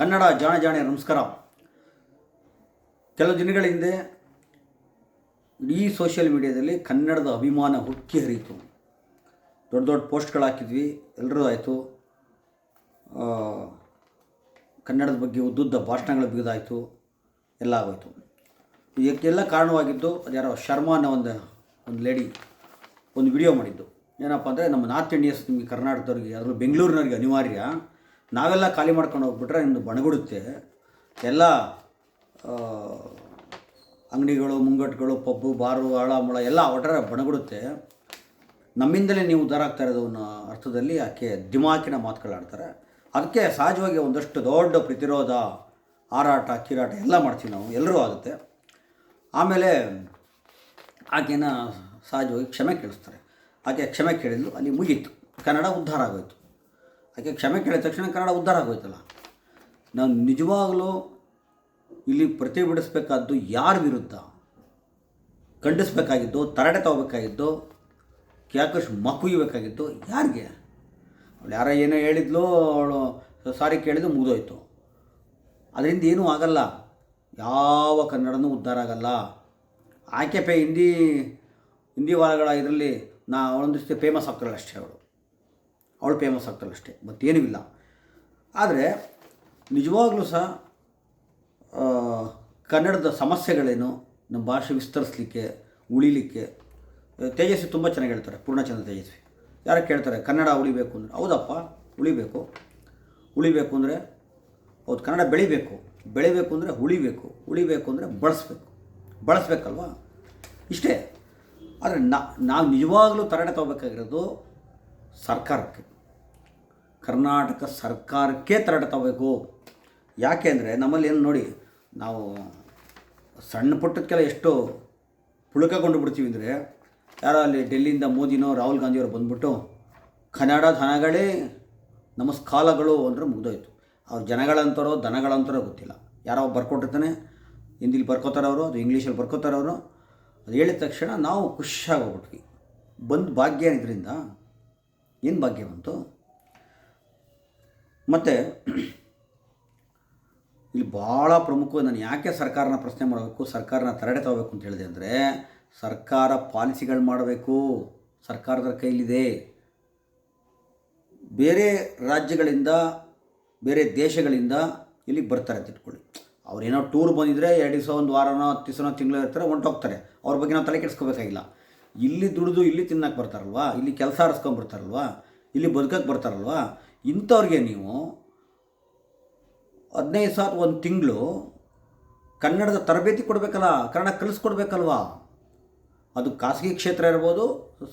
ಕನ್ನಡ ಜಾಣ ಜಾಣೆ ನಮಸ್ಕಾರ. ಕೆಲವು ದಿನಗಳ ಹಿಂದೆ ಇಡೀ ಸೋಷಿಯಲ್ ಮೀಡಿಯಾದಲ್ಲಿ ಕನ್ನಡದ ಅಭಿಮಾನ ಹುಕ್ಕಿ ಹರಿಯಿತು. ದೊಡ್ಡ ದೊಡ್ಡ ಪೋಸ್ಟ್ಗಳು ಹಾಕಿದ್ವಿ ಎಲ್ಲರೂ ಆಯಿತು. ಕನ್ನಡದ ಬಗ್ಗೆ ಉದ್ದುದ್ದ ಭಾಷಣಗಳು ಬಿಗಿದಾಯಿತು, ಎಲ್ಲ ಆಗೋಯಿತು. ಇದಕ್ಕೆಲ್ಲ ಕಾರಣವಾಗಿದ್ದು ಅದ್ಯಾರೋ ಶರ್ಮಾ ಅನ್ನೋ ಒಂದು ಒಂದು ಲೇಡಿ ಒಂದು ವಿಡಿಯೋ ಮಾಡಿದ್ದು. ಏನಪ್ಪ ಅಂದರೆ ನಮ್ಮ ನಾರ್ತ್ ಇಂಡಿಯನ್ಸ್ ನಿಮಗೆ ಕರ್ನಾಟಕದವ್ರಿಗೆ ಅದರಲ್ಲೂ ಬೆಂಗಳೂರಿನವ್ರಿಗೆ ಅನಿವಾರ್ಯ. ನಾವೆಲ್ಲ ಖಾಲಿ ಮಾಡ್ಕೊಂಡು ಹೋಗ್ಬಿಟ್ರೆ ನಿಮ್ಮದು ಬಣಗುಡುತ್ತೆ. ಎಲ್ಲ ಅಂಗಡಿಗಳು, ಮುಂಗಟ್ಟುಗಳು, ಪಬ್ಬು, ಬಾರು ಆಳ ಮುಳ ಎಲ್ಲ ಒಟ್ಟಾರೆ ಬಣಗುಡುತ್ತೆ. ನಮ್ಮಿಂದಲೇ ನೀವು ಉದ್ಧಾರ ಆಗ್ತಾ ಇರೋದು ಅನ್ನೋ ಅರ್ಥದಲ್ಲಿ ಆಕೆ ದಿಮಾಕಿನ ಮಾತುಗಳಾಡ್ತಾರೆ ಅದಕ್ಕೆ ಸಹಜವಾಗಿ ಒಂದಷ್ಟು ದೊಡ್ಡ ಪ್ರತಿರೋಧ, ಹಾರಾಟ, ಕಿರಾಟ ಎಲ್ಲ ಮಾಡ್ತೀವಿ ನಾವು ಎಲ್ಲರೂ ಆಗುತ್ತೆ. ಆಮೇಲೆ ಆಕೆನ ಸಹಜವಾಗಿ ಕ್ಷಮೆ ಕೇಳಿಸ್ತಾರೆ. ಆಕೆ ಕ್ಷಮೆ ಕೇಳಿದ್ಲು, ಅಲ್ಲಿ ಮುಗೀತು. ಕನ್ನಡ ಉದ್ಧಾರ ಆಗೋಯ್ತು. ಆಕೆ ಕ್ಷಮೆ ಕೇಳಿದ ತಕ್ಷಣ ಕನ್ನಡ ಉದ್ಧಾರ ಆಗೋಯ್ತಲ್ಲ? ನಾನು ನಿಜವಾಗಲೂ ಇಲ್ಲಿ ಪ್ರತಿಭಟಿಸಬೇಕಾದ್ದು ಯಾರ ವಿರುದ್ಧ? ಖಂಡಿಸ್ಬೇಕಾಗಿದ್ದು ತರಡೆ ತಗೋಬೇಕಾಗಿದ್ದು ಕ್ಯಾಕಶ್ ಮಕ್ಕುಯ್ಯಬೇಕಾಗಿತ್ತು ಯಾರಿಗೆ? ಅವಳು ಯಾರೋ ಏನೋ ಹೇಳಿದ್ಲು, ಅವಳು ಸಾರಿ ಕೇಳಿದ್ದು ಮುಗಿದೋಯ್ತು. ಅದರಿಂದ ಏನೂ ಆಗಲ್ಲ. ಯಾವ ಕನ್ನಡನೂ ಉದ್ಧಾರ ಆಗಲ್ಲ. ಆಕೆ ಪೇ ಹಿಂದಿ ಹಿಂದಿ ವಾರಗಳ ಇದರಲ್ಲಿ ನಾ ಅವಳೊಂದಿಷ್ಟು ಫೇಮಸ್ ಆಗ್ತಾಳೆ ಅಷ್ಟೇ ಅವಳು. ಅವಳು ಫೇಮಸ್ ಆಗ್ತಾಳೆ ಅಷ್ಟೇ, ಮತ್ತೇನೂ ಇಲ್ಲ. ಆದರೆ ನಿಜವಾಗ್ಲೂ ಸಹ ಕನ್ನಡದ ಸಮಸ್ಯೆಗಳೇನು, ನಮ್ಮ ಭಾಷೆ ವಿಸ್ತರಿಸಲಿಕ್ಕೆ, ಉಳಿಲಿಕ್ಕೆ ತೇಜಸ್ವಿ ತುಂಬ ಚೆನ್ನಾಗಿ ಹೇಳ್ತಾರೆ, ಪೂರ್ಣಚಂದ್ರ ತೇಜಸ್ವಿ. ಯಾರು ಕೇಳ್ತಾರೆ, ಕನ್ನಡ ಉಳಿಬೇಕು ಅಂದರೆ, ಹೌದಪ್ಪ, ಉಳಿಬೇಕು. ಉಳಿಬೇಕು ಅಂದರೆ, ಹೌದು, ಕನ್ನಡ ಬೆಳಿಬೇಕು. ಬೆಳಿಬೇಕು ಅಂದರೆ ಉಳಿಬೇಕು. ಉಳಿಬೇಕು ಅಂದರೆ ಬಳಸಬೇಕು. ಬಳಸಬೇಕಲ್ವಾ? ಇಷ್ಟೇ. ಆದರೆ ನಾವು ನಿಜವಾಗಲೂ ತರಣೆ ತಗೋಬೇಕಾಗಿರೋದು ಸರ್ಕಾರಕ್ಕೆ. ಕರ್ನಾಟಕ ಸರ್ಕಾರಕ್ಕೆ ಯಾಕೆ ಅಂದರೆ ನಮ್ಮಲ್ಲಿ ಏನು ನೋಡಿ, ನಾವು ಸಣ್ಣ ಪುಟ್ಟಕ್ಕೆಲ್ಲ ಎಷ್ಟು ಪುಳಕಗೊಂಡು ಬಿಡ್ತೀವಿ ಅಂದರೆ, ಯಾರೋ ಅಲ್ಲಿ ಡೆಲ್ಲಿಯಿಂದ ಮೋದಿನೋ ರಾಹುಲ್ ಗಾಂಧಿಯವರು ಬಂದ್ಬಿಟ್ಟು ಕನ್ನಡ ಧನಗಳೇ ನಮಸ್ಕಾಲಗಳು ಅಂದರೆ ಮುಗ್ದೋಯ್ತು. ಅವ್ರು ಜನಗಳಂತಾರೋ ದನಗಳಂತಾರೋ ಗೊತ್ತಿಲ್ಲ. ಯಾರೋ ಬರ್ಕೊಟ್ಟಿರ್ತಾನೆ, ಹಿಂದಿಲಿ ಬರ್ಕೋತಾರೆ ಅವರು, ಅದು ಇಂಗ್ಲೀಷಲ್ಲಿ ಬರ್ಕೋತಾರೆ ಅವರು. ಅದು ಹೇಳಿದ ತಕ್ಷಣ ನಾವು ಖುಷಿಯಾಗಿ ಹೋಗ್ಬಿಟ್ವಿ ಬಂದು ಭಾಗ್ಯ ಇದರಿಂದ ಏನು ಭಾಗ್ಯ ಬಂತು? ಮತ್ತು ಇಲ್ಲಿ ಭಾಳ ಪ್ರಮುಖ ನಾನು ಯಾಕೆ ಸರ್ಕಾರನ ಪ್ರಶ್ನೆ ಮಾಡಬೇಕು, ಸರ್ಕಾರನ ತರಡೆ ತಗೋಬೇಕು ಅಂತ ಹೇಳಿದೆ ಅಂದರೆ, ಸರ್ಕಾರ ಪಾಲಿಸಿಗಳು ಮಾಡಬೇಕು, ಸರ್ಕಾರದ ಕೈಲಿದೆ. ಬೇರೆ ರಾಜ್ಯಗಳಿಂದ, ಬೇರೆ ದೇಶಗಳಿಂದ ಇಲ್ಲಿಗೆ ಬರ್ತಾರೆ ಅಂತ ಇಟ್ಕೊಳ್ಳಿ. ಅವ್ರೇನೋ ಟೂರ್ ಬಂದಿದ್ರೆ ಎರಡು ದಿವಸ, ಒಂದು ವಾರನೋ, ಹತ್ತು ದಿವಸನೋ ತಿಂಗಳು ಇರ್ತಾರೆ, ಹೊಂಟೋಗ್ತಾರೆ. ಅವ್ರ ಬಗ್ಗೆ ನಾವು ತಲೆ ಕೆಡಿಸ್ಕೋಬೇಕಾಗಿಲ್ಲ. ಇಲ್ಲಿ ದುಡಿದು, ಇಲ್ಲಿ ತಿನ್ನಕ್ಕೆ ಬರ್ತಾರಲ್ವಾ? ಇಲ್ಲಿ ಕೆಲಸ ಹರಿಸ್ಕೊಂಬರ್ತಾರಲ್ವಾ ಇಲ್ಲಿ ಬದುಕಕ್ಕೆ ಬರ್ತಾರಲ್ವಾ? ಇಂಥವ್ರಿಗೆ ನೀವು ಹದಿನೈದು ಸಾವಿರ ಒಂದು ತಿಂಗಳು ಕನ್ನಡದ ತರಬೇತಿ ಕೊಡಬೇಕಲ್ಲ, ಕನ್ನಡ ಕಲಿಸ್ಕೊಡ್ಬೇಕಲ್ವಾ? ಅದು ಖಾಸಗಿ ಕ್ಷೇತ್ರ ಇರ್ಬೋದು,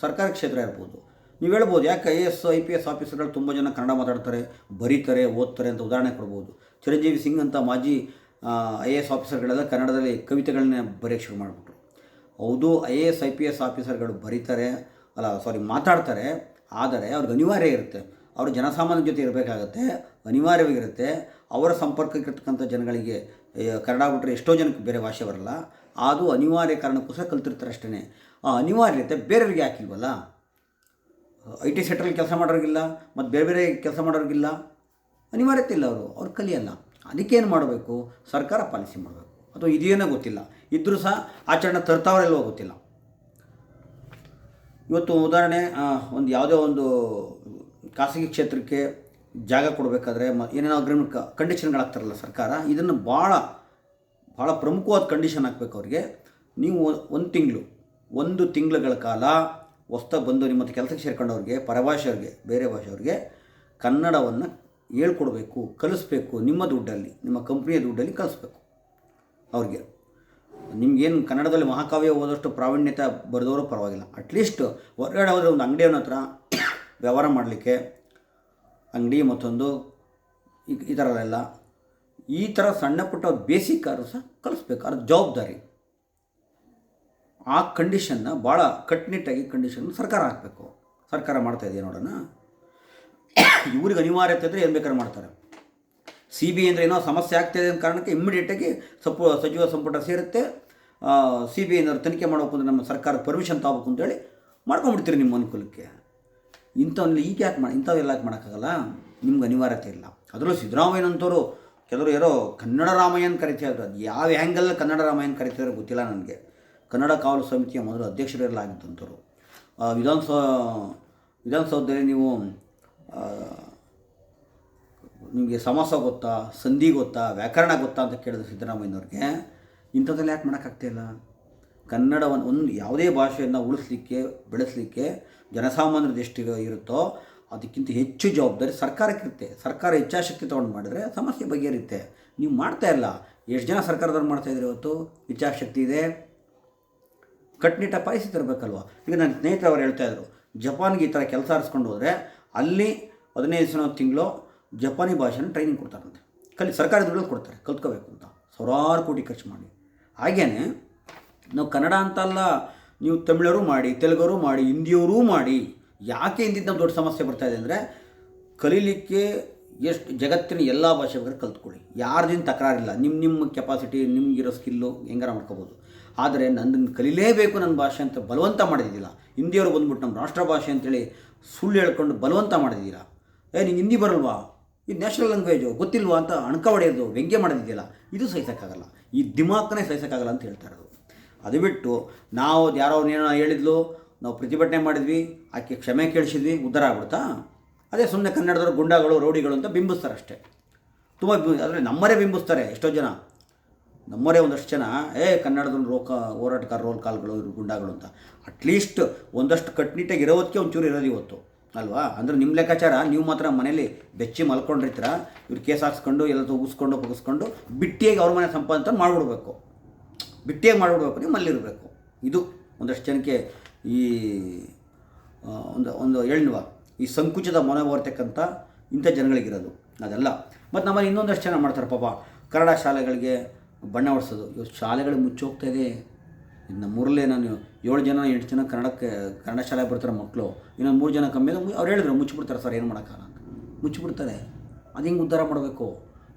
ಸರ್ಕಾರಿ ಕ್ಷೇತ್ರ ಇರ್ಬೋದು. ನೀವು ಹೇಳ್ಬೋದು, ಯಾಕೆ I S, I P S ಆಫೀಸರ್ಗಳು ತುಂಬ ಜನ ಕನ್ನಡ ಮಾತಾಡ್ತಾರೆ, ಬರೀತಾರೆ, ಓದ್ತಾರೆ ಅಂತ ಉದಾಹರಣೆ ಕೊಡ್ಬೋದು. ಚಿರಂಜೀವಿ ಸಿಂಗ್ ಅಂತ ಮಾಜಿ ಐ ಎ ಎಸ್ ಆಫೀಸರ್ಗಳೆಲ್ಲ ಕನ್ನಡದಲ್ಲಿ ಕವಿತೆಗಳನ್ನೇ ಬರೆಯೋಕ್ಕೆ ಶುರು ಮಾಡಿಬಿಟ್ರು. ಹೌದು, I A S, I P S ಆಫೀಸರ್ಗಳು ಬರೀತಾರೆ, ಅಲ್ಲ ಸಾರಿ ಮಾತಾಡ್ತಾರೆ, ಆದರೆ ಅವ್ರಿಗೆ ಅನಿವಾರ್ಯ ಇರುತ್ತೆ. ಅವರು ಜನಸಾಮಾನ್ಯ ಜೊತೆ ಇರಬೇಕಾಗತ್ತೆ, ಅನಿವಾರ್ಯವಾಗಿರುತ್ತೆ. ಅವರ ಸಂಪರ್ಕಕ್ಕಿರ್ತಕ್ಕಂಥ ಜನಗಳಿಗೆ ಕನ್ನಡ ಬಿಟ್ಟರೆ ಎಷ್ಟೋ ಜನಕ್ಕೆ ಬೇರೆ ಭಾಷೆ ಬರಲ್ಲ. ಅದು ಅನಿವಾರ್ಯ ಕಾರಣಕ್ಕೋಸ್ಕರ ಕಲ್ತಿರ್ತಾರೆ ಅಷ್ಟೇ ಆ ಅನಿವಾರ್ಯತೆ ಬೇರೆಯವ್ರಿಗೆ ಹಾಕಿಲ್ವಲ್ಲ? ಐ ಟಿ ಸೆಕ್ಟ್ರಲ್ಲಿ ಕೆಲಸ ಮಾಡೋರಿಗಿಲ್ಲ, ಮತ್ತು ಬೇರೆ ಬೇರೆ ಕೆಲಸ ಮಾಡೋರಿಗಿಲ್ಲ. ಅನಿವಾರ್ಯತೆ ಇಲ್ಲ ಅವರು, ಅವ್ರು ಕಲಿಯಲ್ಲ. ಅದಕ್ಕೇನು ಮಾಡಬೇಕು? ಸರ್ಕಾರ ಪಾಲಿಸಿ ಮಾಡಬೇಕು. ಅಥವಾ ಇದೇನೋ ಗೊತ್ತಿಲ್ಲ. ಇದ್ದರೂ ಸಹ ಆಚರಣೆ ತರ್ತಾವರೆಲ್ಲವೋ ಗೊತ್ತಿಲ್ಲ. ಇವತ್ತು ಉದಾಹರಣೆ ಒಂದು ಯಾವುದೇ ಒಂದು ಖಾಸಗಿ ಕ್ಷೇತ್ರಕ್ಕೆ ಜಾಗ ಕೊಡಬೇಕಾದ್ರೆ ಮ ಏನೇನೋ ಅಗ್ರಿಮೆಂಟ್ ಕಂಡೀಷನ್ಗಳಾಗ್ತಾರಲ್ಲ ಸರ್ಕಾರ, ಇದನ್ನು ಭಾಳ ಭಾಳ ಪ್ರಮುಖವಾದ ಕಂಡೀಷನ್ ಹಾಕಬೇಕು ಅವರಿಗೆ. ನೀವು ಒಂದು ತಿಂಗಳು, ಒಂದು ತಿಂಗಳುಗಳ ಕಾಲ ಹೊಸ್ದಾಗಿ ಬಂದು ನಿಮ್ಮ ಕೆಲಸಕ್ಕೆ ಸೇರ್ಕೊಂಡವ್ರಿಗೆ ಪರಭಾಷೆಯವ್ರಿಗೆ ಬೇರೆ ಭಾಷೆಯವ್ರಿಗೆ ಕನ್ನಡವನ್ನು ಹೇಳ್ಕೊಡ್ಬೇಕು, ಕಲಿಸ್ಬೇಕು, ನಿಮ್ಮ ದುಡ್ಡಲ್ಲಿ, ನಿಮ್ಮ ಕಂಪ್ನಿಯ ದುಡ್ಡಲ್ಲಿ ಕಲಿಸ್ಬೇಕು ಅವ್ರಿಗೆ. ನಿಮಗೇನು ಕನ್ನಡದಲ್ಲಿ ಮಹಾಕಾವ್ಯ ಓದೋಷ್ಟು ಪ್ರಾವೀಣ್ಯತೆ ಬರೆದವರು ಪರವಾಗಿಲ್ಲ. ಅಟ್ಲೀಸ್ಟ್ ಹೊರಗಡೆ ಹೋದರೆ ಒಂದು ಅಂಗಡಿಯವನ ಹತ್ರ ವ್ಯವಹಾರ ಮಾಡಲಿಕ್ಕೆ ಅಂಗಡಿ ಮತ್ತೊಂದು, ಈ ಥರದೆಲ್ಲ ಈ ಥರ ಸಣ್ಣ ಪುಟ್ಟ ಬೇಸಿಕ್ ಆರು ಸಹ ಕಲಿಸ್ಬೇಕು. ಅದ್ರ ಜವಾಬ್ದಾರಿ. ಆ ಕಂಡೀಷನ್ನ ಭಾಳ ಕಟ್ನಿಟ್ಟಾಗಿ ಕಂಡೀಷನ್ ಸರ್ಕಾರ ಹಾಕಬೇಕು. ಸರ್ಕಾರ ಮಾಡ್ತಾ ಇದೆಯಾ ನೋಡೋಣ. ಇವ್ರಿಗೆ ಅನಿವಾರ್ಯತೆ ಇದ್ದರೆ ಏನು ಬೇಕಾದ್ರೆ ಮಾಡ್ತಾರೆ. ಸಿ ಬಿ ಅಂದರೆ ಏನೋ ಸಮಸ್ಯೆ ಆಗ್ತಾಯಿದೆ ಅನ್ನೋ ಕಾರಣಕ್ಕೆ ಇಮ್ಮಿಡಿಯೇಟಾಗಿ ಸಪು, ಸಚಿವ ಸಂಪುಟ ಸೇರುತ್ತೆ. ಸಿ ಬಿ ಏನಾದ್ರು ತನಿಖೆ ಮಾಡಬೇಕು ಅಂದರೆ ನಮ್ಮ ಸರ್ಕಾರದ ಪರ್ಮಿಷನ್ ತಗೋಬೇಕು ಅಂತೇಳಿ ಮಾಡ್ಕೊಂಡ್ಬಿಡ್ತೀರಿ ನಿಮ್ಮ ಅನುಕೂಲಕ್ಕೆ. ಇಂಥವನ್ನೆಲ್ಲ ಈಗ ಯಾಕೆ ಮಾಡಿ ಇಂಥವೆಲ್ಲ ಯಾಕೆ ಮಾಡೋಕ್ಕಾಗಲ್ಲ? ನಿಮ್ಗೆ ಅನಿವಾರ್ಯತೆ ಇಲ್ಲ. ಅದರಲ್ಲೂ ಸಿದ್ದರಾಮಯ್ಯನಂತವರು ಕೆಲವರು ಯಾರೋ ಕನ್ನಡ ರಾಮಾಯಣ ಕರಿತಾ ಇದ್ರು. ಅದು ಯಾವ ಹ್ಯಾಂಗಲ್ ಕನ್ನಡ ರಾಮಾಯಣ ಕರಿತಿದ್ರು ಗೊತ್ತಿಲ್ಲ ನನಗೆ. ಕನ್ನಡ ಕಾವಲು ಸಮಿತಿಯ ಮೊದಲು ಆ, ವಿಧಾನಸೌ ವಿಧಾನಸೌಧದಲ್ಲಿ ನೀವು ನಿಮಗೆ ಸಮಾಸ ಗೊತ್ತಾ ಸಂಧಿ ಗೊತ್ತಾ ವ್ಯಾಕರಣ ಗೊತ್ತಾ ಅಂತ ಕೇಳಿದ್ರು ಸಿದ್ದರಾಮಯ್ಯನವ್ರಿಗೆ. ಇಂಥದ್ದೆಲ್ಲ ಯಾಕೆ ಮಾಡೋಕ್ಕಾಗ್ತಾಯಿಲ್ಲ ಕನ್ನಡವನ್ನು ಒಂದು ಯಾವುದೇ ಭಾಷೆಯನ್ನು ಉಳಿಸ್ಲಿಕ್ಕೆ, ಬೆಳೆಸಲಿಕ್ಕೆ ಜನಸಾಮಾನ್ಯರ ಎಷ್ಟು ಇರುತ್ತೋ, ಅದಕ್ಕಿಂತ ಹೆಚ್ಚು ಜವಾಬ್ದಾರಿ ಸರ್ಕಾರಕ್ಕಿರುತ್ತೆ ಸರ್ಕಾರ ಇಚ್ಛಾಶಕ್ತಿ ತೊಗೊಂಡು ಮಾಡಿದ್ರೆ ಸಮಸ್ಯೆ ಬಗೆಹರಿಯುತ್ತೆ. ನೀವು ಮಾಡ್ತಾ ಇಲ್ಲ ಎಷ್ಟು ಜನ ಸರ್ಕಾರದವ್ರು ಮಾಡ್ತಾ ಇದ್ದಾರೆ ಇವತ್ತು? ಇಚ್ಛಾಶಕ್ತಿ ಇದೆ. ಕಟ್ಟುನಿಟ್ಟ ಪರಿಸ್ಥಿತಿ ತರಬೇಕಲ್ವ? ಈಗ ನನ್ನ ಸ್ನೇಹಿತರು ಅವ್ರು ಹೇಳ್ತಾ ಇದ್ರು, ಜಪಾನ್ಗೆ ಈ ಥರ ಕೆಲಸ ಆರಿಸ್ಕೊಂಡು ಹೋದರೆ ಅಲ್ಲಿ ಹದಿನೈದು ಸಾವಿರ ತಿಂಗಳು ಜಪಾನಿ ಭಾಷೆನ ಟ್ರೈನಿಂಗ್ ಕೊಡ್ತಾರಂತೆ. ಕಲಿ ಸರ್ಕಾರದ ಕೊಡ್ತಾರೆ. ಕಲ್ತ್ಕೋಬೇಕು ಅಂತ. ಸಾವಿರಾರು ಕೋಟಿ ಖರ್ಚು ಮಾಡಿ. ಹಾಗೇನೆ ನಾವು ಕನ್ನಡ ಅಂತಲ್ಲ, ನೀವು ತಮಿಳರು ಮಾಡಿ, ತೆಲುಗರು ಮಾಡಿ, ಹಿಂದಿಯವರೂ ಮಾಡಿ, ಯಾಕೆ ಹಿಂದಿದ್ದ ದೊಡ್ಡ ಸಮಸ್ಯೆ ಬರ್ತಾ ಇದೆ ಅಂದರೆ ಕಲೀಲಿಕ್ಕೆ ಎಷ್ಟು ಜಗತ್ತಿನ ಎಲ್ಲ ಭಾಷೆ ಬಗ್ಗೆ ಕಲ್ತ್ಕೊಳ್ಳಿ. ಯಾರ್ದಿಂದ ತಕರಾರಿಲ್ಲ. ನಿಮ್ಮ ನಿಮ್ಮ ಕೆಪಾಸಿಟಿ ನಿಮ್ಗಿರೋ ಸ್ಕಿಲ್ಲು ಹೆಂಗಾರ ಮಾಡ್ಕೋಬೋದು. ಆದರೆ ನನ್ನನ್ನು ಕಲೀಲೇಬೇಕು ನನ್ನ ಭಾಷೆ ಅಂತ ಬಲವಂತ ಮಾಡಿದ್ದಿಲ್ಲ ಹಿಂದಿಯವರು ಬಂದ್ಬಿಟ್ಟು ನಮ್ಮ ರಾಷ್ಟ್ರ ಭಾಷೆ ಅಂತೇಳಿ ಸುಳ್ಳು ಹೇಳ್ಕೊಂಡು ಬಲವಂತ ಮಾಡಿದ್ದೀರಾ ಏ, ನಿಂಗೆ ಹಿಂದಿ ಬರಲ್ವಾ? ಇದು ನ್ಯಾಷನಲ್ ಲ್ಯಾಂಗ್ವೇಜು ಗೊತ್ತಿಲ್ವಾ ಅಂತ ಅಣಕ ಹೊಡೆಯೋದು ವ್ಯಂಗ್ಯ ಮಾಡೋದಿದೆಯಲ್ಲ ಇದು ಸಹಿಸೋಕ್ಕಾಗಲ್ಲ. ಈ ದಿಮಾಕನೇ ಸಹಿಸೋಕ್ಕಾಗಲ್ಲ ಅಂತ ಹೇಳ್ತಾ ಇರೋದು. ಅದು ಬಿಟ್ಟು ನಾವು ಯಾರೋ ಏನೋ ಹೇಳಿದ್ಲು, ನಾವು ಪ್ರತಿಭಟನೆ ಮಾಡಿದ್ವಿ, ಆಕೆ ಕ್ಷಮೆ ಕೇಳಿಸಿದ್ವಿ, ಉದ್ಧಾರ ಆಗ್ಬಿಡ್ತಾ? ಅದೇ ಸುಮ್ಮನೆ ಕನ್ನಡದವ್ರು ಗುಂಡಾಗಳು, ರೌಡಿಗಳು ಅಂತ ಬಿಂಬಿಸ್ತಾರೆ ಅಷ್ಟೇ ತುಂಬ ಅಂದರೆ ನಮ್ಮರೇ ಬಿಂಬಿಸ್ತಾರೆ ಎಷ್ಟೋ ಜನ. ನಮ್ಮರೇ ಒಂದಷ್ಟು ಜನ, ಏ ಕನ್ನಡದ ರೋಕ ಹೋರಾಟಕಾರ ರೋಲ್ ಕಾಲ್ಗಳು ಗುಂಡಾಗಳು ಅಂತ. ಅಟ್ಲೀಸ್ಟ್ ಒಂದಷ್ಟು ಕಟ್ನಿಟ್ಟಾಗಿ ಇರೋದಕ್ಕೆ ಒಂಚೂರು ಇರೋದು ಇವತ್ತು, ಅಲ್ವಾ? ಅಂದರೆ ನಿಮ್ಮ ಲೆಕ್ಕಾಚಾರ, ನೀವು ಮಾತ್ರ ಮನೇಲಿ ಬೆಚ್ಚಿ ಮಲ್ಕೊಂಡಿರ್ತೀರ? ಇವ್ರು ಕೇಸ್ ಹಾಕ್ಸ್ಕೊಂಡು ಎಲ್ಲ ತೂಗಿಸ್ಕೊಂಡು, ಪುಗಿಸ್ಕೊಂಡು, ಬಿಟ್ಟಿಯಾಗಿ ಅವ್ರ ಮನೆ ಸಂಪಾದನೆ ಮಾಡಿಬಿಡ್ಬೇಕು. ಬಿಟ್ಟಿಯಾಗಿ ಮಾಡಿಬಿಡ್ಬೇಕು ನೀವು ಮಲ್ಲಿರಬೇಕು. ಇದು ಒಂದಷ್ಟು ಜನಕ್ಕೆ ಈ ಒಂದು ಒಂದು ಹೇಳಿಲ್ವ ಈ ಸಂಕುಚಿತ ಮನೋಭಾವರ್ತಕ್ಕಂಥ ಇಂಥ ಜನಗಳಿಗಿರೋದು, ಅದೆಲ್ಲ. ಮತ್ತು ನಮ್ಮಲ್ಲಿ ಇನ್ನೊಂದಷ್ಟು ಜನ ಮಾಡ್ತಾರೆ ಪಾಪ, ಕನ್ನಡ ಶಾಲೆಗಳಿಗೆ ಬಣ್ಣ ಹೊಡ್ಸೋದು. ಇವತ್ತು ಶಾಲೆಗಳು ಮುಚ್ಚೋಗ್ತಾ ಇದೆ. ನಮ್ಮೂರಲ್ಲೇ ನಾನು ಏಳು ಜನ, ಎಂಟು ಜನ ಕನ್ನಡಕ್ಕೆ, ಕನ್ನಡ ಶಾಲೆಗೆ ಬರ್ತಾರೆ ಮಕ್ಕಳು. ಇನ್ನೊಂದು ಮೂರು ಜನ ಕಮ್ಮಿ. ಅವ್ರು ಹೇಳಿದ್ರು, ಮುಚ್ಚಿಬಿಡ್ತಾರೆ ಸರ್, ಏನು ಮಾಡೋಕ್ಕಾಗ ಮುಚ್ಚಿಬಿಡ್ತಾರೆ. ಅದು ಹಿಂಗೆ ಉದ್ಧಾರ ಮಾಡಬೇಕು?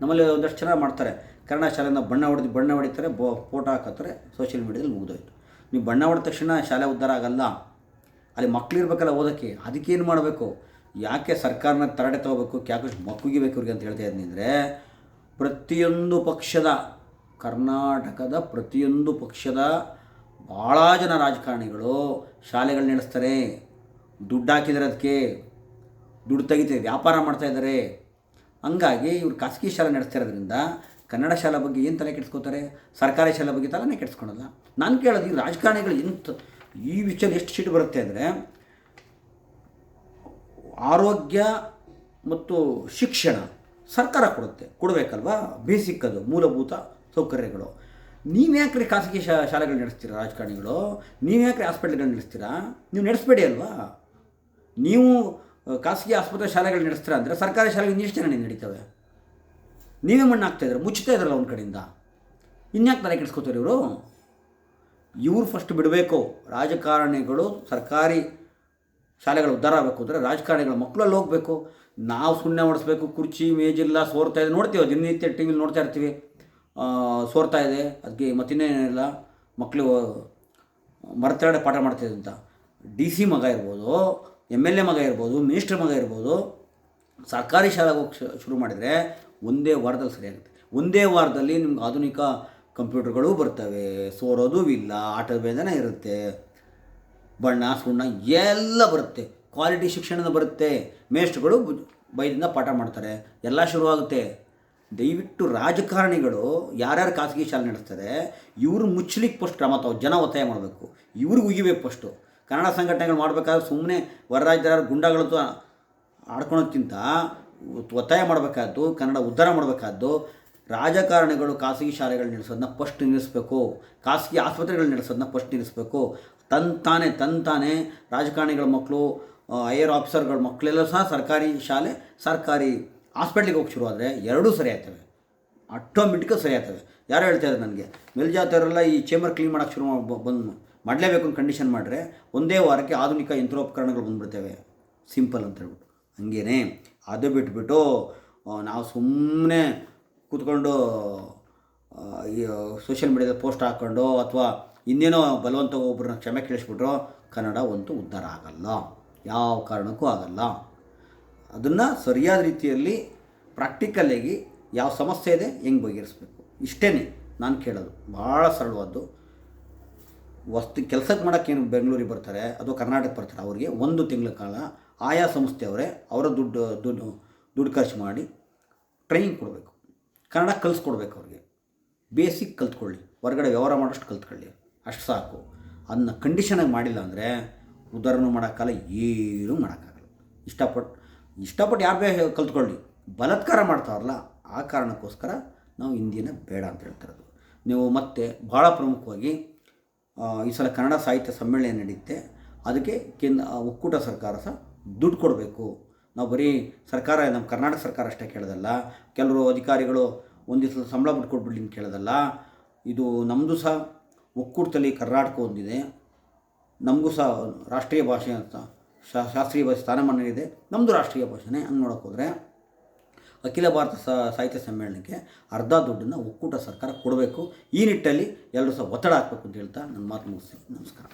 ನಮ್ಮಲ್ಲಿ ಒಂದಷ್ಟು ಜನ ಮಾಡ್ತಾರೆ. ಕನ್ನಡ ಶಾಲೆಯಿಂದ ಬಣ್ಣ ಹೊಡೆದು, ಬಣ್ಣ ಹೊಡಿತಾರೆ, ಬೋ, ಫೋಟೋ ಹಾಕತ್ತಾರೆ ಸೋಷಿಯಲ್ ಮೀಡ್ಯಾದಲ್ಲಿ ಮುಗಿದೋಯ್ತು. ನೀವು ಬಣ್ಣ ಹೊಡೆದ ತಕ್ಷಣ ಶಾಲೆ ಉದ್ಧಾರ ಆಗಲ್ಲ. ಅಲ್ಲಿ ಮಕ್ಕಳಿರ್ಬೇಕಲ್ಲ ಓದೋಕ್ಕೆ ಅದಕ್ಕೇನು ಮಾಡಬೇಕು? ಯಾಕೆ ಸರ್ಕಾರನ ತರಡೆ ತೊಗೋಬೇಕು? ಯಾಕೆ ಮಕ್ಕಳಿಗೆ ಇವ್ರಿಗೆ ಅಂತ ಹೇಳ್ತಾ ಇದ್ದೀನಿ ಅಂದರೆ, ಪ್ರತಿಯೊಂದು ಪಕ್ಷದ, ಕರ್ನಾಟಕದ ಪ್ರತಿಯೊಂದು ಪಕ್ಷದ ಭಾಳ ಜನ ರಾಜಕಾರಣಿಗಳು ಶಾಲೆಗಳು ನಡೆಸ್ತಾರೆ ದುಡ್ಡು ಹಾಕಿದ್ದಾರೆ ಅದಕ್ಕೆ ದುಡ್ಡು ತೆಗಿತಾರೆ, ವ್ಯಾಪಾರ ಮಾಡ್ತಾ ಇದ್ದಾರೆ ಹಂಗಾಗಿ ಇವ್ರು ಖಾಸಗಿ ಶಾಲೆ ನಡೆಸ್ತಿರೋದ್ರಿಂದ ಕನ್ನಡ ಶಾಲೆ ಬಗ್ಗೆ ಏನು ತಲೆ ಕೆಡಿಸ್ಕೋತಾರೆ? ಸರ್ಕಾರಿ ಶಾಲೆ ಬಗ್ಗೆ ತಲೆನೇ ಕೆಡಿಸ್ಕೊಳಲ್ಲ. ನಾನು ಕೇಳೋದು ಈ ರಾಜಕಾರಣಿಗಳು ಎಂತ ಈ ವಿಷಯದಲ್ಲಿ ಎಷ್ಟು ಸಿಟ್ಟು ಬರುತ್ತೆ ಅಂದರೆ, ಆರೋಗ್ಯ ಮತ್ತು ಶಿಕ್ಷಣ ಸರ್ಕಾರ ಕೊಡುತ್ತೆ. ಕೊಡಬೇಕಲ್ವಾ? ಬೇಸಿಕ್ ಅದು, ಮೂಲಭೂತ ಸೌಕರ್ಯಗಳು. ನೀವು ಯಾಕ್ರಿ ಖಾಸಗಿ ಶಾ, ಶಾಲೆಗಳು ನಡೆಸ್ತೀರಾ ರಾಜಕಾರಣಿಗಳು? ನೀವು ಯಾಕೆ ಹಾಸ್ಪಿಟ್ಲ್ಗಳು ನಡೆಸ್ತೀರಾ? ನೀವು ನಡೆಸಬೇಡಿ ಅಲ್ವಾ? ನೀವು, ಖಾಸಗಿ ಆಸ್ಪತ್ರೆ ಶಾಲೆಗಳು ನಡೆಸ್ತೀರಾ ಅಂದರೆ ಸರ್ಕಾರಿ ಶಾಲೆಗಳು ಜನ ನಡೀತವೆ? ನೀವೇ ಮಣ್ಣು ಹಾಕ್ತಾ ಇದ್ದಾರೆ? ಮುಚ್ಚುತ್ತಾ ಇದ್ರಲ್ಲ ಅವ್ನ ಕಡೆಯಿಂದ. ಇನ್ಯಾಕೆ ತಲೆ ಕೆಡಿಸ್ಕೋತಾರೆ ಇವರು? ಇವ್ರು ಫಸ್ಟ್ ಬಿಡಬೇಕು. ರಾಜಕಾರಣಿಗಳು, ಸರ್ಕಾರಿ ಶಾಲೆಗಳು ಉದ್ಧಾರ ಆಗಬೇಕು. ಅಂದರೆ ರಾಜಕಾರಣಿಗಳ ಮಕ್ಕಳಲ್ಲಿ ಹೋಗಬೇಕು. ನಾವು ಸುಮ್ಮನೆ ಓಡಿಸ್ಬೇಕು. ಕುರ್ಚಿ, ಮೇಜಿಲ್ಲ, ಸೋರ್ತಾ ಇದೆ. ನೋಡ್ತೀವಿ? ದಿನನಿತ್ಯ ಟಿ ವಿಲಿ ನೋಡ್ತಾ ಇರ್ತೀವಿ. ಸೋರ್ತಾ ಇದೆ. ಅದಕ್ಕೆ ಮತ್ತಿನ್ನೇನಿಲ್ಲ. ಮಕ್ಕಳು ಮರ್ತಾಡೆ ಪಾಠ ಮಾಡ್ತಿದೆ ಅಂತ ಡಿ ಸಿ ಮಗ ಇರ್ಬೋದು, ಎಂ ಎಲ್ ಎ ಮಗ ಇರ್ಬೋದು, ಮಿನಿಸ್ಟರ್ ಮಗ ಇರ್ಬೋದು ಸರ್ಕಾರಿ ಶಾಲೆಗೆ ಹೋಗಿ ಶುರು ಮಾಡಿದರೆ ಒಂದೇ ವಾರದಲ್ಲಿ ಸರಿಯಾಗುತ್ತೆ. ಒಂದೇ ವಾರದಲ್ಲಿ ನಿಮ್ಗೆ ಆಧುನಿಕ ಕಂಪ್ಯೂಟರ್ಗಳು ಬರ್ತವೆ. ಸೋರೋದು ಇಲ್ಲ, ಆಟದ ಇರುತ್ತೆ, ಬಣ್ಣ, ಸುಣ್ಣ ಎಲ್ಲ ಬರುತ್ತೆ. ಕ್ವಾಲಿಟಿ ಶಿಕ್ಷಣದ ಬರುತ್ತೆ. ಮೇಷ್ಟ್ರುಗಳು ಬೈದಿಂದ ಪಾಠ ಮಾಡ್ತಾರೆ. ಎಲ್ಲ ಶುರುವಾಗುತ್ತೆ. ದಯವಿಟ್ಟು ರಾಜಕಾರಣಿಗಳು ಯಾರ್ಯಾರು ಖಾಸಗಿ ಶಾಲೆ ನಡೆಸ್ತಾರೆ, ಇವರು ಮುಚ್ಚಲಿಕ್ಕೆ ಫಸ್ಟ್ ಕ್ರಮ ತಾವು. ಜನ ಒತ್ತಾಯ ಮಾಡಬೇಕು. ಇವ್ರಿಗೆ ಉಗಿಬೇಕು ಫಸ್ಟು ಕನ್ನಡ ಸಂಘಟನೆಗಳು ಮಾಡಬೇಕಾದ್ರೆ ಸುಮ್ಮನೆ ಹೊರ ಗುಂಡಾಗಳು ಆಡ್ಕೊಳೋಕ್ಕಿಂತ ಒತ್ತಾಯ ಮಾಡಬೇಕಾದ್ದು, ಕನ್ನಡ ಉದ್ಧಾರ ಮಾಡಬೇಕಾದ್ದು, ರಾಜಕಾರಣಿಗಳು ಖಾಸಗಿ ಶಾಲೆಗಳು ನಡೆಸೋದನ್ನ ಫಸ್ಟ್ ನಿಲ್ಲಿಸಬೇಕು, ಖಾಸಗಿ ಆಸ್ಪತ್ರೆಗಳು ನಡೆಸೋದನ್ನ ಫಸ್ಟ್ ನಿಲ್ಲಿಸಬೇಕು. ತಂತಾನೆ ತಂತಾನೆ ರಾಜಕಾರಣಿಗಳ ಮಕ್ಕಳು ಐಯರ್ ಆಫೀಸರ್ಗಳ ಮಕ್ಕಳೆಲ್ಲ ಸಹ ಸರ್ಕಾರಿ ಶಾಲೆ, ಸರ್ಕಾರಿ ಹಾಸ್ಪಿಟ್ಲಿಗೆ ಹೋಗಿ ಶುರು ಆದರೆ ಎರಡೂ ಸರಿ ಆಗ್ತವೆ ಆಟೋಮೆಟಿಕ್ ಸರಿ ಆಗ್ತವೆ ಯಾರು ಹೇಳ್ತಾ ಇದ್ದಾರೆ ನನಗೆ? ಮೇಲ್ಜಾತಿಯವರೆಲ್ಲ ಈ ಚೇಂಬರ್ ಕ್ಲೀನ್ ಮಾಡೋಕ್ಕೆ ಶುರು ಬಂದು ಮಾಡಲೇಬೇಕು ಅಂತ ಕಂಡೀಷನ್ ಮಾಡಿದ್ರೆ ಒಂದೇ ವಾರಕ್ಕೆ ಆಧುನಿಕ ಯಂತ್ರೋಪಕರಣಗಳು ಬಂದ್ಬಿಡ್ತವೆ. ಸಿಂಪಲ್ ಅಂತ ಹೇಳ್ಬಿಟ್ಟು. ಹಂಗೇನೆ. ಅದು ಬಿಟ್ಬಿಟ್ಟು ನಾವು ಸುಮ್ಮನೆ ಕೂತ್ಕೊಂಡು ಈ ಸೋಷಿಯಲ್ ಮೀಡಿಯಾದ ಪೋಸ್ಟ್ ಹಾಕ್ಕೊಂಡು ಅಥವಾ ಇನ್ನೇನೋ ಬಲವಂತ ಒಬ್ಬರನ್ನ ಕ್ಷಮೆ ಕೇಳಿಸ್ಬಿಟ್ರು, ಕನ್ನಡ ಒಂದು ಉದ್ಧಾರ ಆಗಲ್ಲ. ಯಾವ ಕಾರಣಕ್ಕೂ ಆಗಲ್ಲ. ಅದನ್ನು ಸರಿಯಾದ ರೀತಿಯಲ್ಲಿ ಪ್ರಾಕ್ಟಿಕಲ್ಲಾಗಿ ಯಾವ ಸಮಸ್ಯೆ ಇದೆ, ಹೆಂಗೆ ಬಗೆಹರಿಸ್ಬೇಕು? ಇಷ್ಟೇ ನಾನು ಕೇಳೋದು. ಭಾಳ ಸರಳವಾದ್ದು. ವಸ್ತು ಕೆಲಸಕ್ಕೆ ಮಾಡೋಕ್ಕೇನು ಬೆಂಗಳೂರಿಗೆ ಬರ್ತಾರೆ, ಅಥವಾ ಕರ್ನಾಟಕ ಬರ್ತಾರೆ, ಅವರಿಗೆ ಒಂದು ತಿಂಗಳ ಕಾಲ ಆಯಾ ಸಂಸ್ಥೆಯವರೇ ಅವರ ದುಡ್ಡು ದುಡ್ಡು ದುಡ್ಡು ಖರ್ಚು ಮಾಡಿ ಟ್ರೈನಿಂಗ್ ಕೊಡಬೇಕು. ಕನ್ನಡ ಕಲಿಸ್ಕೊಡ್ಬೇಕು ಅವ್ರಿಗೆ. ಬೇಸಿಕ್ ಕಲ್ತ್ಕೊಳ್ಳಿ. ಹೊರಗಡೆ ವ್ಯವಹಾರ ಮಾಡೋಷ್ಟು ಕಲ್ತ್ಕೊಳ್ಳಿ. ಅಷ್ಟು ಸಾಕು. ಅದನ್ನ ಕಂಡೀಷನಾಗಿ ಮಾಡಿಲ್ಲ ಅಂದರೆ ಉದಾಹರಣೆ ಮಾಡೋಕ್ಕಲ್ಲ ಏನೂ ಮಾಡೋಕ್ಕಾಗಲ್ಲ. ಇಷ್ಟಪಟ್ಟು ಇಷ್ಟಪಟ್ಟು ಯಾರು ಬೇ ಕಲ್ತ್ಕೊಳ್ಳಿ. ಬಲತ್ಕಾರ ಮಾಡ್ತಾರಲ್ಲ, ಆ ಕಾರಣಕ್ಕೋಸ್ಕರ ನಾವು ಹಿಂದಿನ ಬೇಡ ಅಂತ ಹೇಳ್ತಿರೋದು ನೀವು ಮತ್ತೆ ಭಾಳ ಪ್ರಮುಖವಾಗಿ ಈ ಸಲ ಕನ್ನಡ ಸಾಹಿತ್ಯ ಸಮ್ಮೇಳನ ನಡೆಯುತ್ತೆ. ಅದಕ್ಕೆ ಕೇಂದ್ರ, ಒಕ್ಕೂಟ ಸರ್ಕಾರ ಸಹ ದುಡ್ಡು ಕೊಡಬೇಕು. ನಾವು ಬರೀ ಸರ್ಕಾರ, ನಮ್ಮ ಕರ್ನಾಟಕ ಸರ್ಕಾರ ಅಷ್ಟೇ ಕೇಳೋದಲ್ಲ. ಕೆಲವರು ಅಧಿಕಾರಿಗಳು ಒಂದು ದಿವಸ ಸಂಬಳ ಬಿಟ್ಟು ಕೊಟ್ಬಿಡ್ಲಿ ಅಂತ ಕೇಳೋದಲ್ಲ. ಇದು ನಮ್ಮದು ಸಹ ಒಕ್ಕೂಟದಲ್ಲಿ ಕರ್ನಾಟಕ ಒಂದಿದೆ. ನಮಗೂ ಸಹ ರಾಷ್ಟ್ರೀಯ ಭಾಷೆ ಅಂತ ಶಾಸ್ತ್ರೀಯ ಭಾಷೆ ಸ್ಥಾನಮಾನ ಇದೆ. ನಮ್ಮದು ರಾಷ್ಟ್ರೀಯ ಭಾಷೆನೇ ಹಂಗೆ ನೋಡೋಕೆ ಹೋದರೆ ಅಖಿಲ ಭಾರತ ಸಾಹಿತ್ಯ ಸಮ್ಮೇಳನಕ್ಕೆ ಅರ್ಧ ದುಡ್ಡನ್ನು ಒಕ್ಕೂಟ ಸರ್ಕಾರ ಕೊಡಬೇಕು. ಈ ನಿಟ್ಟಲ್ಲಿ ಎಲ್ಲರೂ ಸಹ ಒತ್ತಡ ಹಾಕಬೇಕು ಅಂತ ಹೇಳ್ತಾ ನನ್ನ ಮಾತು ಮುಗಿಸ್ತೀನಿ. ನಮಸ್ಕಾರ.